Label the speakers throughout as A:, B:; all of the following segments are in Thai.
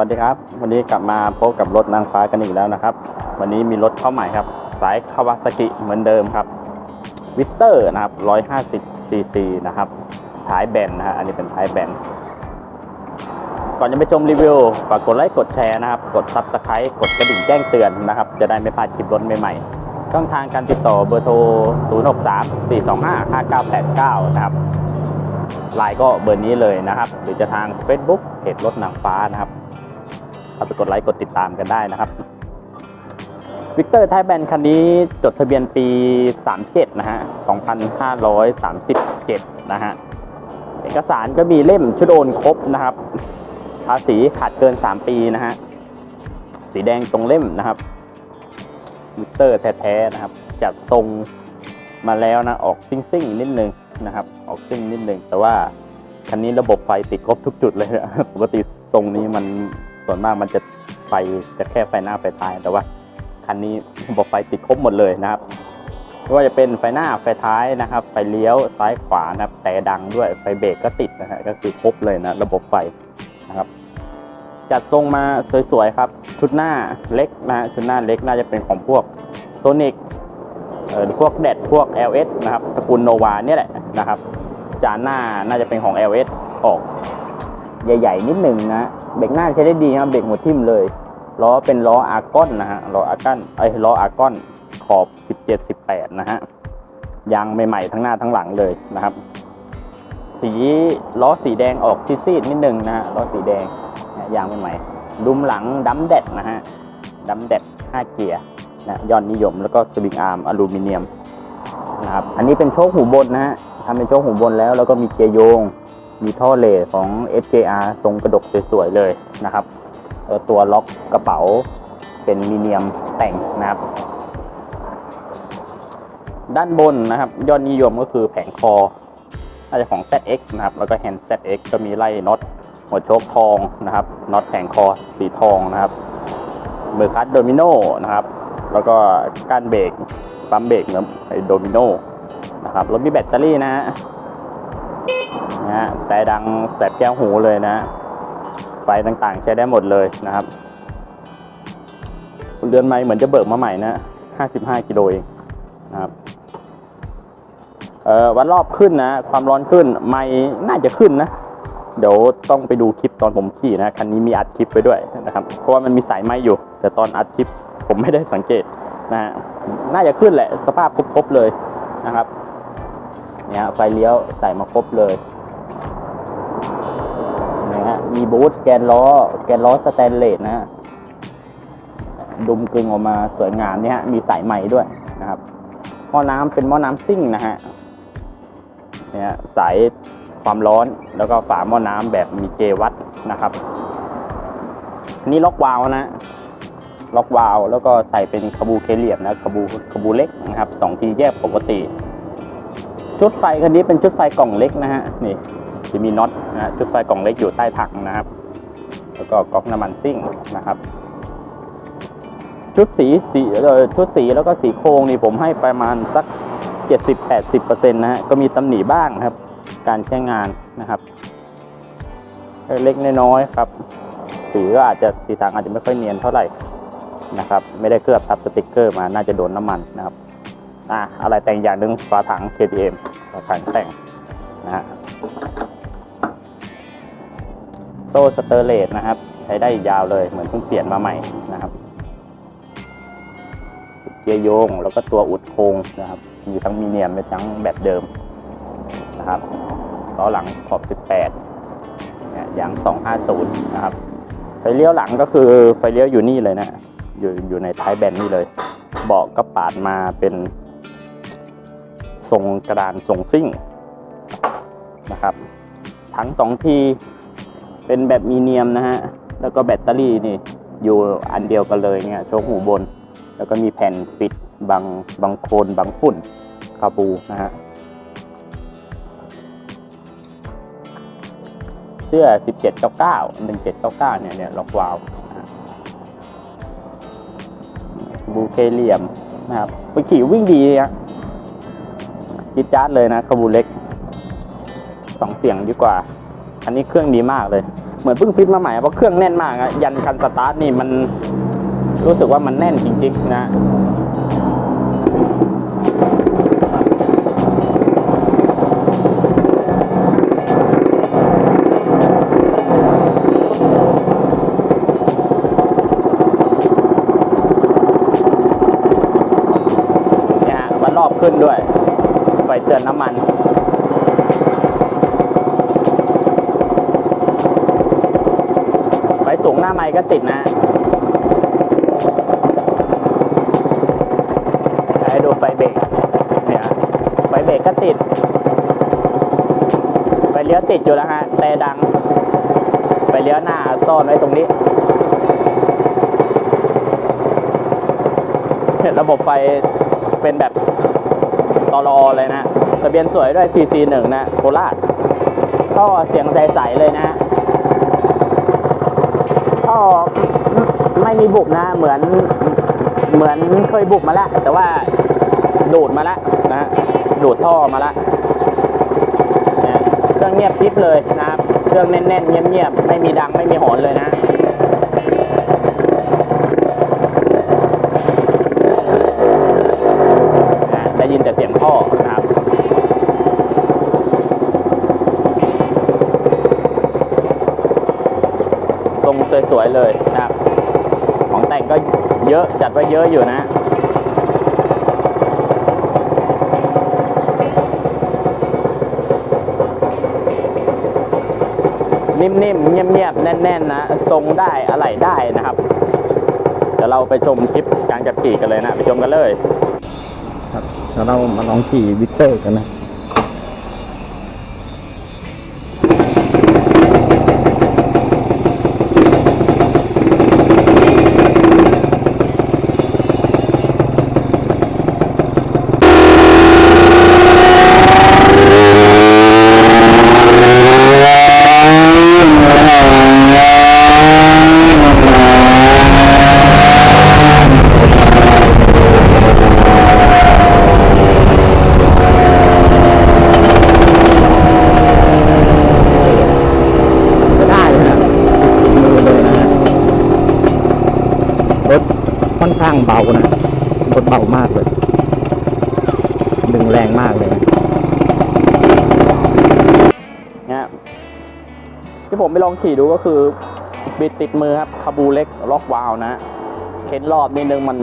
A: วัสดีครับ วันนี้กลับมาพบกับรถนางฟ้ากันอีกแล้วนะครับ วันนี้มีรถเข้าใหม่ครับ สายคาวาซากิเหมือนเดิมครับวิสเตอร์นะครับ150ซีซีนะครับท้ายแบนนะฮะอันนี้เป็นท้ายแบนก่อนจะไปชมรีวิวฝากกดไลค์กดแชร์นะครับกดซับสไครต์กดกระดิ่งแจ้งเตือนนะครับ จะได้ไม่พลาดคลิปรถใหม่ๆช่องทางการติดต่อเบอร์โทร 063 425 5989 นะครับไลน์ก็เบอร์นี้เลยนะครับ หรือจะทาง Facebook เพจรถนางฟ้านะครับ เข้าไปกดไลค์กดติดตามกันได้นะครับวิกเตอร์ไทยแบนคันนี้จดทะเบียนปี 37 นะฮะ 2537 นะฮะ เอกสารก็มีเล่มชุดโอนครบนะครับ ภาษีขาดเกิน 3 ปีนะฮะ สีแดงตรงเล่มนะครับวิกเตอร์แท้ๆนะครับ จัดทรงมาแล้วนะ ออกซิ่งๆ นิดนึงนะครับ ออกซิ่งนิดนึง แต่ว่าคันนี้ระบบไฟติดครบทุกจุดเลยนะปกติตรงนี้มัน ส่วนมากมันจะไฟจะแค่ไฟหน้าไฟท้ายแต่ว่าคันนี้ระบบไฟติดครบหมดเลยนะครับไม่ว่าจะเป็นไฟหน้าไฟท้ายนะครับ ไฟเลี้ยวซ้ายขวานะครับแต่ดังด้วยไฟเบรกก็ติดนะฮะก็คือครบเลยนะระบบไฟนะครับ จัดทรงมาสวยๆครับ ชุดหน้าเล็กนะชุดหน้าเล็กน่าจะเป็นของพวกโซนิกเออพวกแดดพวก LS นะครับตระกูลโนวาเนี่ยแหละนะครับ จานหน้าน่าจะเป็นของ LS ออก ใหญ่ ๆ นิดหนึ่งนะ เบรกหน้าใช้ได้ดีครับเบรกหัวทิ่มเลยล้อเป็นล้ออาร์กอนนะฮะล้ออาร์กอนไอ้ล้ออาร์กอนขอบ 17 18 นะฮะยางใหม่ๆทั้งหน้าทั้งหลังเลยนะครับ สีล้อสีแดงออกซีดๆนิดหนึ่งนะฮะล้อสีแดงยางใหม่ๆดุมหลังดัมแดดนะฮะดัมแดด5เกียร์นะยอดนิยมแล้วก็สวิงอาร์มอลูมิเนียมนะครับอันนี้เป็นโชคหูบนนะฮะทำเป็นโชคหูบนแล้วแล้วก็มีเกียร์โยง มีท่อเล่ของ FJR ทรงกระดกสวยๆเลยนะครับตัวล็อกกระเป๋าเป็นมีเนียมแต่งนะครับ ด้านบนนะครับยอดนิยมก็คือแผงคอน่าจะของ ZX นะครับ แล้วก็แฮนด์ ZX ก็มีไล่น็อตหัวโชคทองนะครับน็อตแผงคอสีทองนะครับมือคัดโดมิโนนะครับ แล้วก็ก้านเบรกปั๊มเบรกเหมือนไอโดมิโนนะครับรถมีแบตเตอรี่นะฮะ นะฮะแต่ดังแสบแก้วหูเลยนะไฟต่างๆใช้ได้หมดเลยนะครับเรือนไม้เหมือนจะเบิกมาใหม่นะ 55 กิโลเองนะครับเอ่อวัดรอบขึ้นนะ ความร้อนขึ้นไม่น่าจะขึ้นนะ เดี๋ยวต้องไปดูคลิปตอนผมขี่นะ คันนี้มีอัดคลิปไปด้วยนะครับ เพราะว่ามันมีสายไม้อยู่ แต่ตอนอัดคลิปผมไม่ได้สังเกตนะฮะ น่าจะขึ้นแหละ สภาพครบๆเลยนะครับ เนี่ยไฟเลี้ยวใส่มาครบเลย มีบูทแกนล้อ แกนล้อสแตนเลสนะฮะดุมกึงออกมาสวยงามเนี่ยฮะมีสายใหม่ด้วยนะครับหม้อน้ำเป็นหม้อน้ำซิ่งนะฮะเนี่ยสายความร้อนแล้วก็ฝาหม้อน้ำแบบมีเกวัดนะครับนี่ล็อกวาล์วนะล็อกวาล์วแล้วก็ใส่เป็นคาบูเคเลียมนะคาบูคาบูเล็กนะครับสองทีแยกปกติ ชุดไฟคันนี้เป็นชุดไฟกล่องเล็กนะฮะนี่ จะมีน็อตนะฮะชุดไฟกล่องเล็กอยู่ใต้ถังนะครับ แล้วก็ก๊อกน้ำมันซิ่งนะครับ ชุดสีสีเออชุดสีแล้วก็สีโครงนี่ผมให้ประมาณสัก 70-80%นะฮะก็มีตำหนิบ้างครับ การใช้งานนะครับเล็กน้อยครับ สีก็อาจจะสีทางอาจจะไม่ค่อยเนียนเท่าไหร่นะครับ ไม่ได้เคลือบทับสติกเกอร์มาน่าจะโดนน้ำมันนะครับอะอะไรแต่งอย่างหนึ่งฝาถัง KTM ฝาถังแต่งนะฮะ โซ่สเตอร์เลสนะครับ ใช้ได้ยาวเลยเหมือนเพิ่งเปลี่ยนมาใหม่นะครับเกียร์โยงแล้วก็ตัวอุดโครงนะครับ มีทั้งมีเนียมและทั้งแบบเดิมนะครับล้อหลังขอบ 18เนี่ยยาง 250 นะครับ ไฟเลี้ยวหลังก็คือไฟเลี้ยวอยู่นี่เลยนะ อยู่อยู่ในท้ายแบนนี่เลย เบาะก็ปาดมาเป็นทรงกระดานทรงซิ่งนะครับทั้งสองที เป็นแบบมีเนียมนะฮะ แล้วก็แบตเตอรี่นี่อยู่อันเดียวกันเลยเนี่ยโชคหูบน แล้วก็มีแผ่นปิดบังบังโคลนบังฝุ่นคาบูนะฮะ เสื้อ 1799 1799 เนี่ยเนี่ยล็อกวาล์วบูเคเหลี่ยมนะครับไปขี่วิ่งดีอะจิดจ้าดเลยนะขบูเล็กสองเสียงดีกว่า อันนี้เครื่องดีมากเลย เหมือนเพิ่งฟิตมาใหม่เพราะเครื่องแน่นมากอะยันคันสตาร์ทนี่มันรู้สึกว่ามันแน่นจริงๆนะเนี่ยฮะวัดรอบขึ้นด้วย ไฟเตือนน้ำมัน ก็ติดนะให้ดูไฟเบรกเนี่ยไฟเบรกก็ติด ไฟเลี้ยวติดอยู่แล้วฮะแต่ดัง ไฟเลี้ยวหน้าซ่อนไว้ตรงนี้เห็นระบบไฟเป็นแบบตลอเลยนะทะเบียนสวยด้วย TC1 นะโคราชท่อเสียงใสๆเลยนะ ก็ไม่มีบุบนะ เหมือนเหมือนเคยบุบมาแล้วแต่ว่าดูดมาแล้วนะดูดท่อมาแล้วเครื่องเงียบปิ๊บเลยนะครับ เครื่องแน่นๆเงียบๆไม่มีดังไม่มีหอนเลยนะ ทรงสวยเลยนะครับ ของแต่งก็เยอะจัดไว้เยอะอยู่นะนิ่มๆ เงียบๆ แน่นๆ นะ ทรงได้อะไรได้นะครับ เดี๋ยวเราไปชมคลิปการจับขี่กันเลยนะ ไปชมกันเลย ครับแล้วเรามาลองขี่วิเตอร์กันนะ ก็ได้นะครับมือเลยนะฮะรถค่อนข้าง เบานะรถเบามากเลย ดึงแรงมากเลยนะที่ผมไปลองขี่ดูก็คือบิดติดมือครับคาบูเล็กล็อกวาวนะเค้นรอบนิดนึงมัน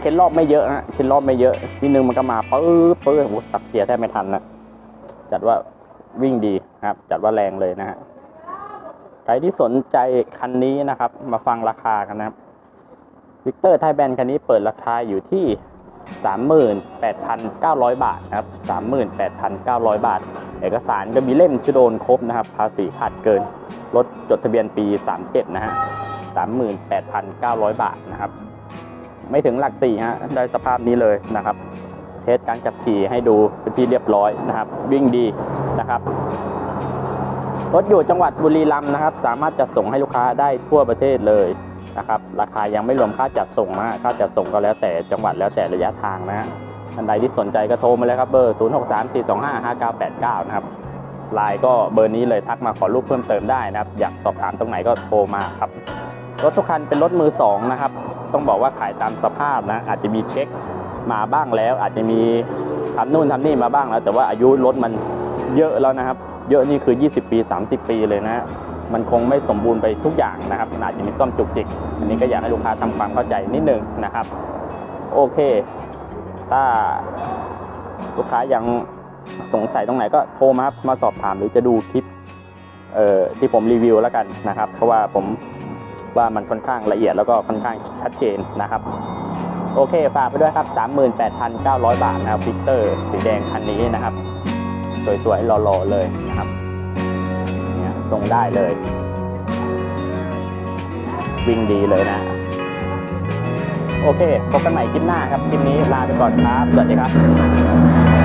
A: เค้นรอบไม่เยอะฮะเค้นรอบไม่เยอะนิดนึงมันก็มาปื๊บปื๊บโอ้โหสักเกียร์แทบไม่ทันนะจัดว่าวิ่งดีนะครับ จัดว่าแรงเลยนะฮะใครที่สนใจคันนี้นะครับ มาฟังราคากันนะครับ วิกเตอร์ไทยแบนคันนี้เปิดราคาอยู่ที่ 38,900 บาทนะครับ 38,900 บาท เอกสารก็มีเล่มชุดโอนครบนะครับ ภาษีขาดเกิน รถจดทะเบียนปี 37 นะฮะ 38,900 บาทนะครับ ไม่ถึงหลักสี่ฮะ ได้สภาพนี้เลยนะครับ เทสการจับขี่ให้ดูเป็นที่เรียบร้อยนะครับ วิ่งดีนะครับรถอยู่จังหวัดบุรีรัมย์นะครับ สามารถจัดส่งให้ลูกค้าได้ทั่วประเทศเลย นะครับ ราคายังไม่รวมค่าจัดส่งนะค่าจัดส่งก็แล้วแต่จังหวัดแล้วแต่ระยะทางนะฮะท่านใดที่สนใจก็โทรมาเลยครับเบอร์ 0 6 3 4 2 5 5 9 8 9 นะครับไลน์ก็เบอร์นี้เลยทักมาขอรูปเพิ่มเติมได้นะครับ อยากสอบถามตรงไหนก็โทรมาครับ รถทุกคันเป็นรถมือสองนะครับ ต้องบอกว่าขายตามสภาพนะ อาจจะมีเช็คมาบ้างแล้ว อาจจะมีทำนู่นทำนี่มาบ้างแล้ว แต่ว่าอายุรถมันเยอะแล้วนะครับ เยอะนี่คือ 20 ปี 30 ปีเลยนะ มันคงไม่สมบูรณ์ไปทุกอย่างนะครับมันอาจจะมีซ่อมจุกจิก อันนี้ก็อยากให้ลูกค้าทำความเข้าใจนิดนึงนะครับ โอเค ถ้าลูกค้ายังสงสัยตรงไหนก็โทรมาครับมาสอบถามหรือจะดูคลิปเอ่อที่ผมรีวิวแล้วกันนะครับ เพราะว่าผมว่ามันค่อนข้างละเอียดแล้วก็ค่อนข้างชัดเจนนะครับ โอเคฝากไปด้วยครับ 38,900 บาทนะครับฟิกเตอร์สีแดงคันนี้นะครับ สวยๆหล่อๆเลยนะครับ ตรงได้เลย วิ่งดีเลยนะ โอเคพบกันใหม่คลิปหน้าครับ คลิปนี้ลาไปก่อนครับ สวัสดีครับ